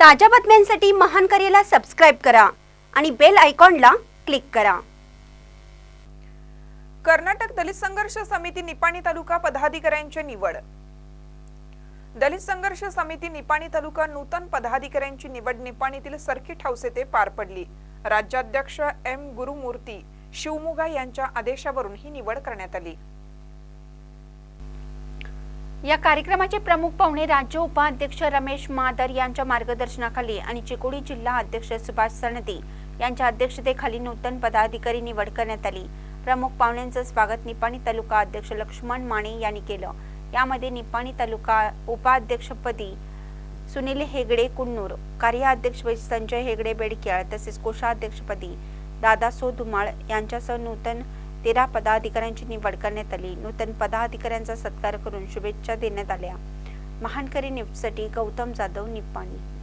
ताज्या बातम्यांसाठी महान करेला सबस्क्राईब करा आणि बेल आयकॉनला क्लिक करा. कर्नाटक दलित संघर्ष समिती निपाणी तालुका पदाधिकाऱ्यांची निवड. दलित संघर्ष समिती निपाणी तालुका नूतन पदाधिकाऱ्यांची निवड निपाणीतील सर्किट हाऊस येथे पार पडली. राज्याध्यक्ष एम गुरुमूर्ती शिवमुगा यांच्या आदेशावरून ही निवड करण्यात आली. या कार्यक्रमाचे प्रमुख पाहुणे राज्य उपाध्यक्ष रमेश मादर यांच्या मार्गदर्शनाखाली आणि चिकोडी जिल्हा अध्यक्ष सुभाष सणदे यांच्या अध्यक्षतेखाली नूतन पदाधिकारी निवड करण्यात आली. प्रमुख पाहुण्यांचं स्वागत निपाणी तालुका अध्यक्ष लक्ष्मण माने यांनी केलं. यामध्ये निपाणी तालुका उपाध्यक्षपदी सुनील हेगडे कुन्नूर कार्याध्यक्ष संजय हेगडे बेडक्याळ तसेच कोषाध्यक्षपदी दादा सो धुमाळ यांच्यासह नूतन तेरा पदाधिकाऱ्यांची निवड करण्यात आली. नूतन पदाधिकाऱ्यांचा सत्कार करून शुभेच्छा देण्यात आल्या. महानकरी न्यूजसाठी गौतम जाधव निप्पाणी.